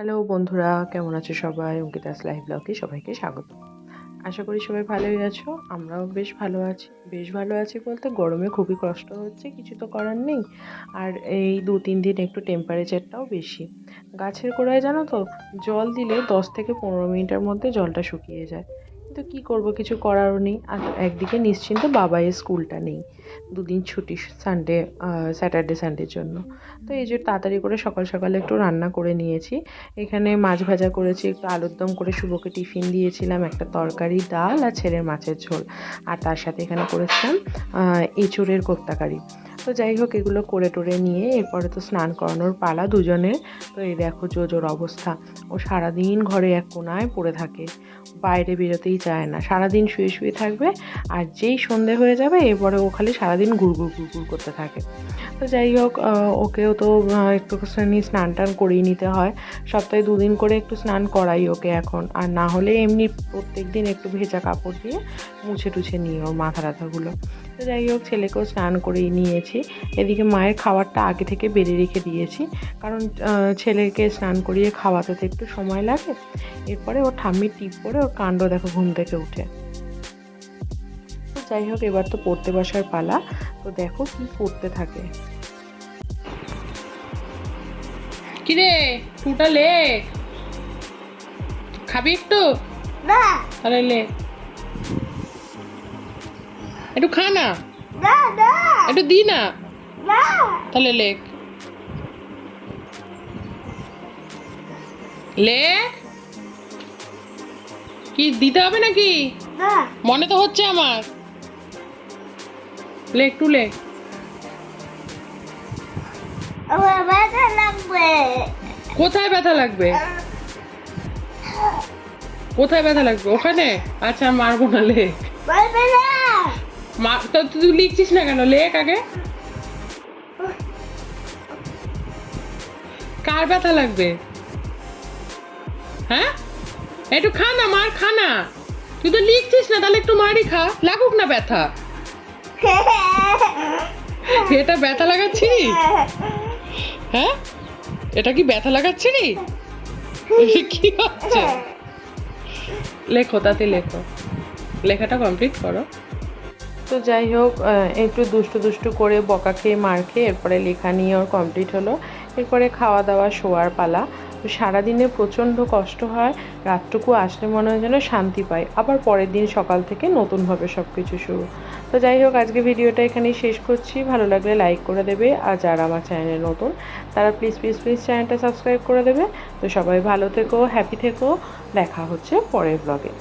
Hello বন্ধুরা, কেমন আছো সবাই? অঙ্কিতাস লাইভ ব্লগে সবাইকে স্বাগত। আশা করি সবাই ভালোই আছো, আমরাও বেশ ভালো আছি। বেশ ভালো আছি বলতে গরমে খুবই কষ্ট হচ্ছে, কিছু তো করার নেই। আর এই দু তিন দিন একটু টেম্পারেচারটাও বেশি। গাছের গোড়ায় জানো তো, জল দিলে দশ থেকে পনেরো মিনিটের মধ্যে জলটা শুকিয়ে যায়। কিন্তু কী করব? কিছু করারও নেই। আর একদিকে নিশ্চিন্ত বাবাইয়ের স্কুলটা নেই। দুদিন ছুটি সানডে স্যাটারডে সানডের জন্য। তো এই যে তাড়াতাড়ি করে সকাল সকালে একটু রান্না করে নিয়েছি। এখানে মাছ ভাজা করেছি, একটু আলুর দম করে শুভকে টিফিন দিয়েছিলাম, একটা তরকারি, ডাল আর ছেলের মাছের ঝোল। আর তার সাথে এখানে করেছিলাম এঁচুড়ের কোপ্তাকারি। তো যাই হোক এগুলো করে টোরে নিয়ে এরপরে তো স্নান করানোর পালা দুজনের তো এই দেখো জোজোর অবস্থা। ও সারাদিন ঘরে এক কোনায় পড়ে থাকে। বাইরে বেরোতেই চায় না। সারাদিন শুয়ে শুয়ে থাকবে আর যেই সন্ধে হয়ে যাবে এরপরে ও খালি সারাদিন গুড়গুড় গুড়গুড় করতে থাকে। তো যাই হোক ওকেও তো আহ, একটুখানি স্নান টান করিয়ে নিতে হয়। সপ্তাহে দুদিন করে একটু স্নান করাই ওকে এখন। আর না হলে এমনি প্রত্যেক দিন একটু ভেজা কাপড় দিয়ে মুছে টুছে নিই ওর মাথা ব্যথাগুলো তো যাই হোক ছেলেকেও স্নান করিয়ে নিয়েছি। এদিকে মায়ের খাবারটা আগে থেকে বেড়ে রেখে দিয়েছি। কারণ ছেলেকে স্নান করিয়ে খাওয়াতে তো একটু সময় লাগে। এরপরে ওর ঠাম্মির টিপ করে ওর কাণ্ড দেখো ঘুম থেকে উঠে। তো যাই হোক এবার তো পড়তে বসার পালা। তো দেখো কি পড়তে থাকে। কিরে টুটা লে খাবি একটু? না। তাহলে লে। একটু খা না। একটু দি না। না। তাহলে লেখ। লে। কি দিতে হবে নাকি? না। মনে তো হচ্ছে আমার। লে একটু লে। আমার ব্যথা লাগবে। কোথায় ব্যথা লাগবে? কোথায় ব্যথা লাগবে? ওখানে? আচ্ছা মারবো না না। মা, তো তুই লিখছিস না কেন? লেখ আগে। কার ব্যথা লাগবে? হ্যাঁ? একটু খা না, মার, খা না। তুই তো লিখছিস না, তাহলে একটু মারি খা। লাগুক না ব্যথা। এটা ব্যথা লাগাচ্ছি হ্যাঁ? এটা কি ব্যথা লাগাচ্ছি কি হচ্ছে? লেখো, তাতে লেখো। লেখাটা কমপ্লিট করো। তো যাই হোক একটু দুষ্টু দুষ্টু করে বকা খেয়ে মার খেয়ে এরপরে লেখা নিয়ে ওর কমপ্লিট হলো। এরপরে খাওয়া দাওয়া, শোয়ার পালা। তো সারাদিনে প্রচণ্ড কষ্ট হয়, রাতটুকু আসলে মনে হয় যেন শান্তি পাই আবার পরের দিন সকাল থেকে নতুনভাবে সব কিছু শুরু। তো যাই হোক, আজকে ভিডিওটা এখানেই শেষ করছি। ভালো লাগলে লাইক করে দেবে। আর যারা আমার চ্যানেলে নতুন, তারা প্লিজ প্লিজ প্লিজ চ্যানেলটা সাবস্ক্রাইব করে দেবে। তো সবাই ভালো থেকো হ্যাপি থেকো। দেখা হচ্ছে পরের ব্লগে